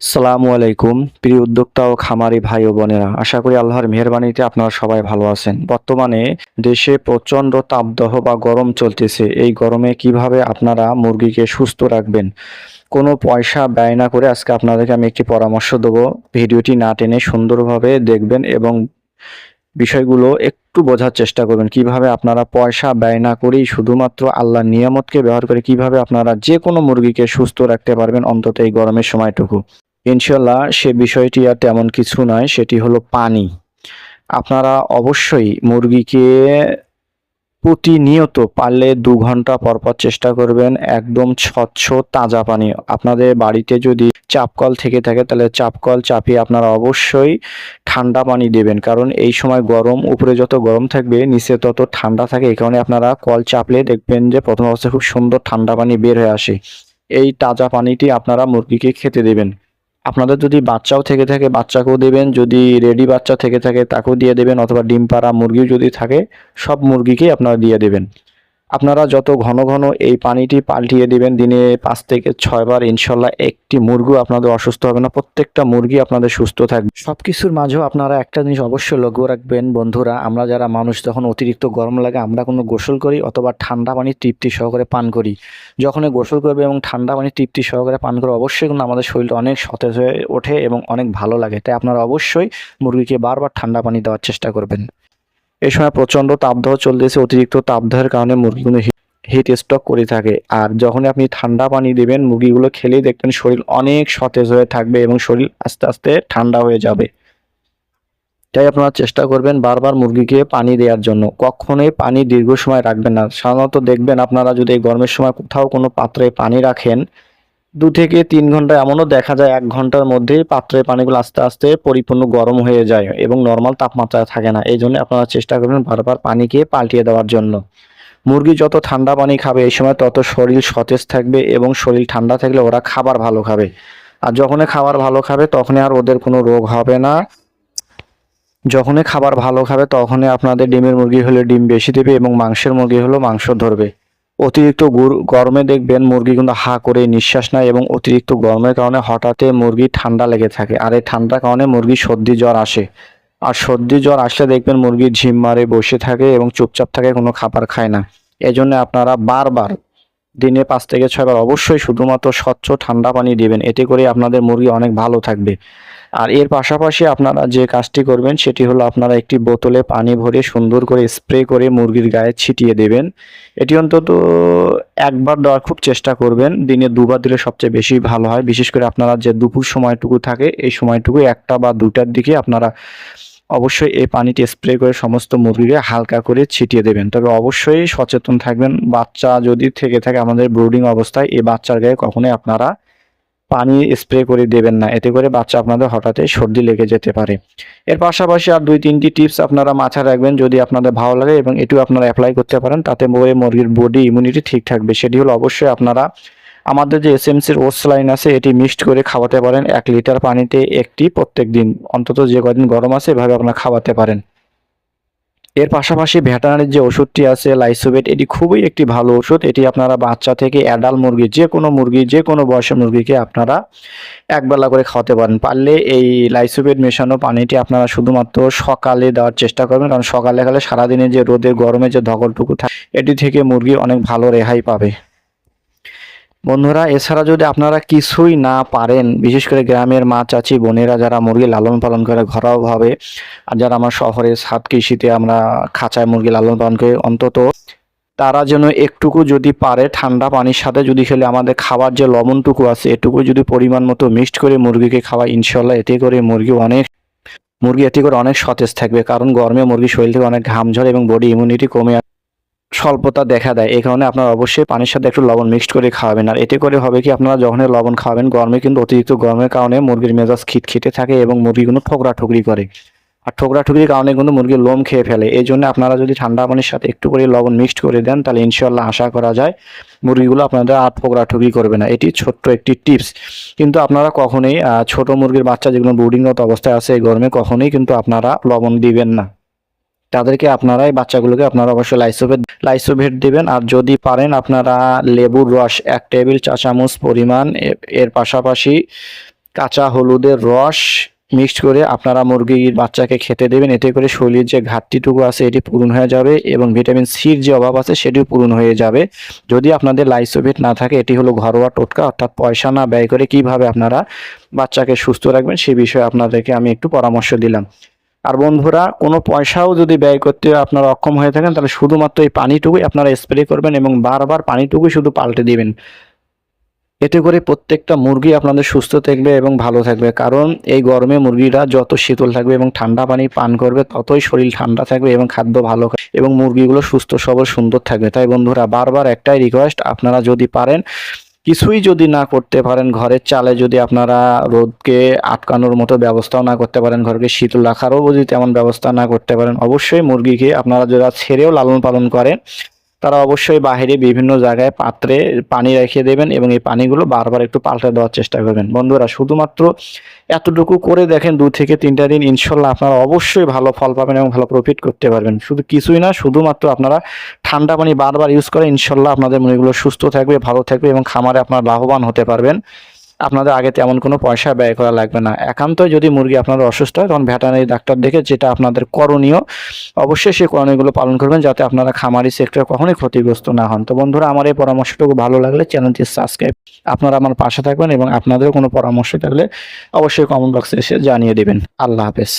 সালামু আলাইকুম, প্রিয় উদ্যোক্তা ও খামারি ভাই ও বোনেরা। আশা করি আল্লাহর মেহরবানিতে আপনারা সবাই ভালো আছেন। বর্তমানে দেশে প্রচণ্ড তাপদহ বা গরম চলতেছে। এই গরমে কীভাবে আপনারা মুরগিকে সুস্থ রাখবেন? কোনো পয়সা ব্যয় না করে আজকে আপনাদেরকে আমি একটি পরামর্শ দেবো। ভিডিওটি না টেনে সুন্দরভাবে দেখবেন এবং বিষয়গুলো একটু বোঝার চেষ্টা করবেন। কীভাবে আপনারা পয়সা ব্যয় না করেই শুধুমাত্র আল্লাহর নিয়ামতকে ব্যবহার করে কীভাবে আপনারা যে কোনো মুরগিকে সুস্থ রাখতে পারবেন অন্তত এই গরমের সময়টুকু। ইনশাল্লাহ সে বিষয়টি আর তেমন কিছু নয়, সেটি হলো পানি। আপনারা অবশ্যই মুরগিকে প্রতিনিয়ত পারলে দু ঘণ্টা পর পর চেষ্টা করবেন একদম স্বচ্ছ, তাজা পানি। আপনাদের বাড়িতে যদি চাপকল থেকে থাকে, তাহলে চাপকল চাপিয়ে আপনারা অবশ্যই ঠান্ডা পানি দেবেন। কারণ এই সময় গরম, উপরে যত গরম থাকবে, নিচে তত ঠান্ডা থাকে। এই কারণে আপনারা কল চাপলে দেখবেন যে প্রথম অবস্থায় খুব সুন্দর ঠান্ডা পানি বের হয়ে আসে। এই তাজা পানিটি আপনারা মুরগিকে খেতে দেবেন। আপনাদের যদি বাচ্চাও থেকে থাকে, বাচ্চাকেও দেবেন। যদি রেডি বাচ্চা থেকে থাকে, তাকেও দিয়ে দেবেন। অথবা ডিম পাড়া মুরগিও যদি থাকে, সব মুরগিকেই আপনারা দিয়ে দেবেন। আপনারা যত ঘন ঘন এই পানিটি পাল্টিয়ে দিবেন, দিনে পাঁচ থেকে ছয়বার ইনশাল্লাহ একটি মুরগিও আপনাদের অসুস্থ হবে না, প্রত্যেকটা মুরগি আপনাদের সুস্থ থাকবে। সব কিছুর মাঝেও আপনারা একটা জিনিস অবশ্যই লক্ষ্য রাখবেন বন্ধুরা, আমরা যারা মানুষ যখন অতিরিক্ত গরম লাগে, আমরা কোনো গোসল করি অথবা ঠান্ডা পানি তৃপ্তি সহকারে পান করি। যখন গোসল করবে এবং ঠান্ডা পানি তৃপ্তি সহকারে পান করে, অবশ্যই কিন্তু আমাদের শরীরটা অনেক সতেজ হয়ে ওঠে এবং অনেক ভালো লাগে। তাই আপনারা অবশ্যই মুরগিকে বারবার ঠান্ডা পানি দেওয়ার চেষ্টা করবেন। এই সময় প্রচণ্ড তাপদাহ চলতেছে, অতিরিক্ত তাপদাহের কারণে মুরগিগুলো হিট স্ট্রোক করে থাকে। আর যখনই আপনি ঠান্ডা পানি দেবেন, মুরগিগুলো খেলেই দেখবেন শরীর অনেক সতেজ হয়ে থাকবে এবং শরীর আস্তে আস্তে ঠান্ডা হয়ে যাবে। তাই আপনারা চেষ্টা করবেন বারবার মুরগিকে পানি দেওয়ার জন্য। কখনোই পানি দীর্ঘ সময় রাখবেন না। সাধারণত দেখবেন আপনারা যদি গরমের সময় কোথাও কোনো পাত্রে পানি রাখেন দু থেকে তিন ঘণ্টা এমনও দেখা যায়, এক ঘণ্টার মধ্যেই পাত্রের পানিগুলো আস্তে আস্তে পরিপূর্ণ গরম হয়ে যায় এবং নর্মাল তাপমাত্রা থাকে না। এই জন্য আপনারা চেষ্টা করবেন বারবার পানিকে পাল্টিয়ে দেওয়ার জন্য। মুরগি যত ঠান্ডা পানি খাবে এই সময় তত শরীর সতেজ থাকবে এবং শরীর ঠান্ডা থাকলে ওরা খাবার ভালো খাবে। আর যখনই খাবার ভালো খাবে তখনই আর ওদের কোনো রোগ হবে না। যখনই খাবার ভালো খাবে তখনই আপনাদের ডিমের মুরগি হলে ডিম বেশি দেবে এবং মাংসের মুরগি হলেও মাংস ধরবে। অতিরিক্ত গুর- গরমে দেখবেন মুরগি কিন্তু হা করে নিঃশ্বাস নেয় এবং অতিরিক্ত গরমের কারণে হঠাৎ মুরগি ঠান্ডা লেগে থাকে। আর এই ঠান্ডার কারণে মুরগি সর্দি জ্বর আসে। আর সর্দি জ্বর আসলে দেখবেন মুরগি ঝিম মারে, বসে থাকে এবং চুপচাপ থাকে, কোনো খাবার খায় না। এই জন্য আপনারা বারবার দিনে পাঁচ থেকে ছয়বার অবশ্যই শুধুমাত্র স্বচ্ছ ঠান্ডা পানি দিবেন। এতে করে আপনাদের মুরগি অনেক ভালো থাকবে। আর এর পাশাপাশি আপনারা যে কাজটি করবেন, সেটি হলো আপনারা একটি বোতলে পানি ভরে সুন্দর করে স্প্রে করে মুরগির গায়ে ছিটিয়ে দেবেন। এটি অন্তত একবার দেওয়ার খুব চেষ্টা করবেন। দিনে দুবার দিলে সবচেয়ে বেশি ভালো হয়। বিশেষ করে আপনারা যে দুপুর সময়টুকু থাকে, এই সময়টুকু একটা বা দুটার দিকে আপনারা অবশ্যই এই পানিটি স্প্রে করে সমস্ত মুরগিকে হালকা করে ছিটিয়ে দেবেন। তবে অবশ্যই সচেতন থাকবেন। বাচ্চা যদি থেকে থাকে, আমাদের ব্রুডিং অবস্থায় এই বাচ্চার গায়ে কখনোই আপনারা পানি স্প্রে করে দেবেন না। এতে করে বাচ্চা আপনাদের হঠাৎই সর্দি লেগে যেতে পারে। এর পাশাপাশি আর দুই, তিনটি টিপস আপনারা মাথায় রাখবেন যদি আপনাদের ভালো লাগে এবং এটিও আপনারা অ্যাপ্লাই করতে পারেন, তাতে করে মুরগির বডি ইমিউনিটি ঠিক থাকবে। সেটি হলো অবশ্যই আপনারা আমাদের যে এসএমসির ওটস লাইন আছে, এটি মিক্সড করে খাওয়াতে পারেন। এক লিটার পানিতে একটি প্রত্যেক দিন অন্তত যে কদিন গরম আছে, এভাবে আপনারা খাওয়াতে পারেন। এর পাশাপাশি ভেটানারির যে ওষুধটি আছে, লাইসোবেট, এটি খুবই একটি ভালো ওষুধ। এটি আপনারা বাচ্চা থেকে অ্যাডাল মুরগি, যে কোনো মুরগি, যে কোনো বয়সের মুরগিকে আপনারা একবেলা করে খাওয়াতে পারেন। পারলে এই লাইসোবেট মেশানো পানিটি আপনারা শুধুমাত্র সকালে দেওয়ার চেষ্টা করবেন, কারণ সকালে গেলে সারাদিনে যে রোদের গরমে যে ধকলটুকু থাকে, এটি থেকে মুরগি অনেক ভালো রেহাই পাবে। বন্ধুরা, এছাড়া যদি আপনারা কিছুই না পারেন, বিশেষ করে গ্রামের মা, চাচি, বোনেরা যারা মুরগি লালন পালন করে ঘরোয়াভাবে, আর যারা আমার শহরে সাত কৃষিতে আমরা খাঁচায় মুরগি লালন পালন করে, অন্তত তারা যেন একটুকু যদি পারে, ঠান্ডা পানির সাথে যদি খেলে, আমাদের খাবার যে লবণটুকু আছে, এটুকু যদি পরিমাণ মতো মিক্সড করে মুরগিকে খাওয়া ইনশাল্লাহ এতে করে মুরগি অনেক, মুরগি এতে করে অনেক সতেজ থাকবে, কারণ গরমে মুরগি শরীর থেকে অনেক ঘাম ঝরে এবং বডি ইমিউনিটি কমে। স্বল্পতা দেখা দেয়। এই কারণে আপনারা অবশ্যই পানির সাথে একটু লবণ মিক্সড করে খাওয়াবেন। আর এতে করে হবে কি, আপনারা যখন লবণ খাওয়াবেন গরমে কিন্তু অতিরিক্ত গরমের কারণে মুরগির মেজাজ খিটখিটে থাকে এবং মুরগিগুলো ঠোকরা ঠুকরি করে। আর ঠোকরা ঠুকরির কারণে কিন্তু মুরগির লোম খেয়ে ফেলে। এই জন্য আপনারা যদি ঠান্ডা পানির সাথে একটু করে লবণ মিক্সড করে দেন, তাহলে ইনশাল্লাহ আশা করা যায় মুরগিগুলো আপনাদের আর ঠোকরা ঠুকরি করবে না। এটি ছোট্ট একটি টিপস। কিন্তু আপনারা কখনোই ছোট মুরগির বাচ্চা যেগুলো ব্রুডিংগত অবস্থায় আছে এই গরমে কখনোই কিন্তু আপনারা লবণ দিবেন না। তাদেরকে আপনারা এই বাচ্চাগুলোকে আপনারা অবশ্যই লাইসোভেট লাইসোভেট দিবেন। আর যদি পারেন, আপনারা লেবুর রস, এক টেবিল চা চামচ পরিমাণ। এর পাশাপাশি কাঁচা হলুদের রস মিক্সড করে আপনারা মুরগির বাচ্চাকে খেতে দেবেন। এতে করে শরীরের যে ঘাটতিটুকু আছে, এটি পূরণ হয়ে যাবে এবং ভিটামিন সির যে অভাব আছে, সেটিও পূরণ হয়ে যাবে। যদি আপনাদের লাইসোভেট না থাকে, এটি হলো ঘরোয়া টোটকা, অর্থাৎ পয়সা না ব্যয় করে কীভাবে আপনারা বাচ্চাকে সুস্থ রাখবেন সেই বিষয়ে আপনাদেরকে আমি একটু পরামর্শ দিলাম। আর বন্ধুরা, কোনো পয়সাও যদি ব্যয় করতে আপনারা অক্ষম হয়ে থাকেন, তাহলে শুধুমাত্র এই পানিটুকুই আপনারা স্প্রে করবেন এবং বারবার পানিটুকুই শুধু পাল্টে দিবেন। এতে করে প্রত্যেকটা মুরগি আপনাদের সুস্থ থাকবে এবং ভালো থাকবে। কারণ এই গরমে মুরগিরা যত শীতল থাকবে এবং ঠান্ডা পানি পান করবে, ততই শরীর ঠান্ডা থাকবে এবং খাদ্য ভালো এবং মুরগিগুলো সুস্থ সবল সুন্দর থাকবে। তাই বন্ধুরা, বারবার একটাই রিকোয়েস্ট আপনারা যদি পারেন কিছুই যদি না করতে পারেন ঘরের চালে, যদি আপনারা রোদকে আটকানোর মতো ব্যবস্থাও না করতে পারেন, ঘরকে শীতল রাখারও যদি তেমন ব্যবস্থা না করতে পারেন, অবশ্যই মুরগিকে আপনারা যারা ছেড়েও লালন পালন করেন তারা অবশ্যই বাইরে বিভিন্ন জায়গায় পাত্রে পানি রেখে দেবেন এবং এই পানিগুলো বারবার একটু পাল্টে দেওয়ার চেষ্টা করবেন। বন্ধুরা, শুধুমাত্র এতটুকু করে দেখেন দু থেকে তিনটা দিন ইনশাল্লাহ আপনারা অবশ্যই ভালো ফল পাবেন এবং ভালো প্রফিট করতে পারবেন। শুধু কিছুই না, শুধুমাত্র আপনারা ঠান্ডা পানি বারবার ইউজ করে ইনশাল্লাহ আপনাদের মুরগিগুলো সুস্থ থাকবে, ভালো থাকবে এবং খামারে আপনারা লাভবান হতে পারবেন। আপনাদের আগে তেমন কোনো পয়সা ব্যয় করা লাগবে না। একান্ত যদি মুরগি আপনার অসুস্থ হয়, তখন ভেটানারি ডাক্তার দেখে যেটা আপনাদের করণীয়, অবশ্যই সেই করণীয়গুলো পালন করবেন যাতে আপনারা খামারি সেক্টর কখনোই ক্ষতিগ্রস্ত না হন। তো বন্ধুরা, আমার এই পরামর্শটুকু ভালো লাগলে চ্যানেলটি সাবস্ক্রাইব, আপনারা আমার পাশে থাকবেন এবং আপনাদেরও কোনো পরামর্শ থাকলে অবশ্যই কমেন্ট বক্সে এসে জানিয়ে দেবেন। আল্লাহ হাফেজ।